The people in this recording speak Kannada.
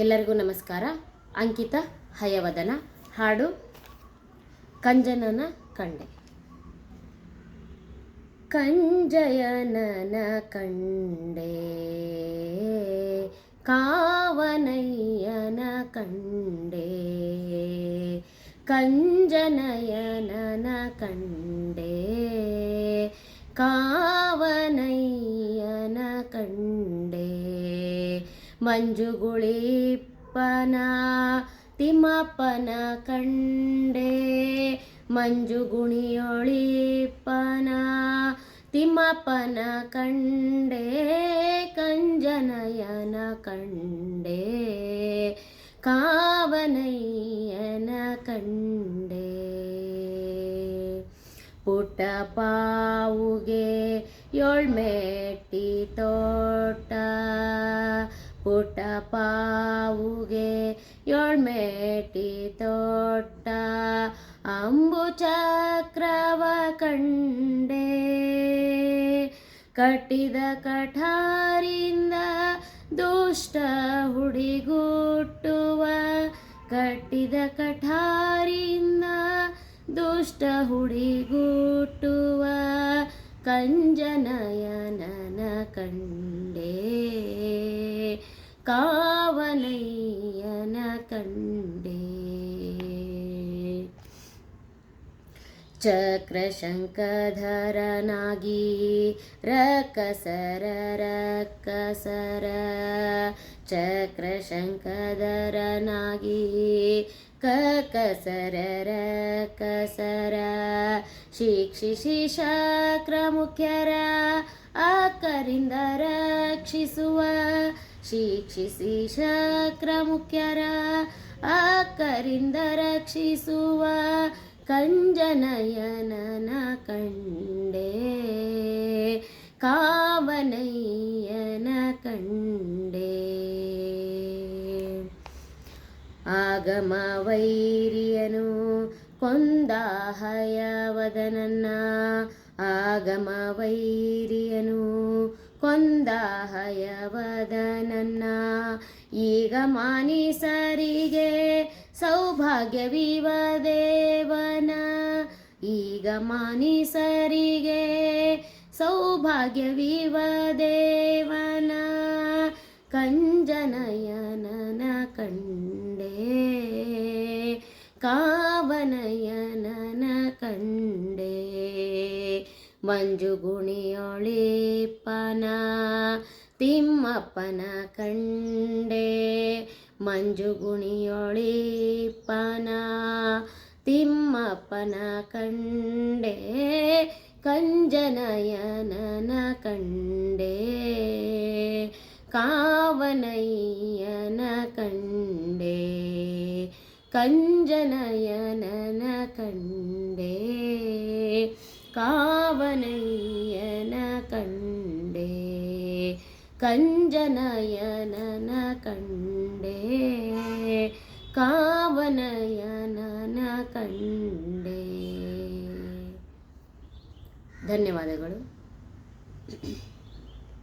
ಎಲ್ಲರಿಗೂ ನಮಸ್ಕಾರ. ಅಂಕಿತ, ಹಯವದನ, ಹಾಡು, ಕಂಜನನ ಕಂಡೆ. ಕಂಜಯನನ ಕಂಡೆ, ಕಾವನಯ್ಯನ ಕಂಡೆ, ಕಂಜನಯನನ ಕಂಡೆ, ಕಾವನಯ್ಯನ ಕಂಡೆ. ಮಂಜುಗುಳಿಪ್ಪನ ತಿಮ್ಮಪ್ಪನ ಕಂಡೆ. ಮಂಜುಗುಣಿಯೊಳಿಪ್ಪನ ತಿಮ್ಮಪ್ಪನ ಕಂಡೆ. ಕಂಜನಯನ ಕಂಡೆ. ಕಾವನಯ್ಯನ ಕಂಡೆ. ಪುಟ್ಟ ಪಾವುಗೆ ಏಳ್ಮೆಟ್ಟಿ ತೋಟ. ಪುಟ್ಟ ಪಾವುಗೆ ಯೋಳ್ಮೇಟಿ ತೋಟ ಅಂಬು ಚಕ್ರವ ಕಂಡೆ. ಕಟ್ಟಿದ ಕಠಾರಿಂದ ದುಷ್ಟ ಹುಡಿಗುಟ್ಟುವ, ಕಟ್ಟಿದ ಕಠಾರಿಂದ ದುಷ್ಟ ಹುಡಿಗುಟ್ಟುವ, ಕಂಜನಯನನ ಕಂಡೆ. ಕಾವನಯ್ಯನ ಕಂಡೆ. ಚಕ್ರಶಂಕಧರನಾಗಿ ರಕಸರ ರಕ್ಕಸರ ಚಕ್ರಶಂಕಧರನಾಗಿ ಕಕಸರ ಕಸರ ಶಿಕ್ಷಿಸಿ ಶಾಕ್ರ ಮುಖ್ಯರ, ಆಕರಿಂದ ರಕ್ಷಿಸುವ. ಶಿಕ್ಷಿಸಿ ಶಕ್ರ ಮುಖ್ಯರ ಅಕ್ಕರಿಂದ ರಕ್ಷಿಸುವ. ಕಂಜನಯನನ ಕಂಡೇ ಕಾವನಯ್ಯನ ಆಗಮ ವೈರಿಯನು ಕೊಂದ ಹಯವದನನ್ನ. ಆಗಮ ವೈರಿಯನು ಕೊಂದ ಹಯವದನನ್ನ. ಈಗ ಮಾನಿಸರಿಗೆ ಸೌಭಾಗ್ಯ ವಿವದೇವನ ಈಗ ಮಾನಿಸರಿಗೆ ಸೌಭಾಗ್ಯವಿವ ದೇವನ ಕಂಜನಯನನ ಕಂಡೆ ಕಾವನಯನನ ಕಂಡೆ ಮಂಜುಗುಣಿಯೊಳಿಪ್ಪನ ತಿಮ್ಮಪ್ಪನ ಕಂಡೆ ಮಂಜುಗುಣಿಯೊಳಿಪ್ಪನ ತಿಮ್ಮಪ್ಪನ ಕಂಡೆ ಕಂಜನಯನನ ಕಂಡೆ ಕಾವನಯ್ಯನ ಕಂಡೆ ಕಂಜನಯನನ ಕಂಡೆ ಕಾವನಯ್ಯನ ಕಂಡೆ ಕಂಜನಯನನ ಕಂಡೆ ಕಾವನಯನನ ಕಂಡೆ. ಧನ್ಯವಾದಗಳು.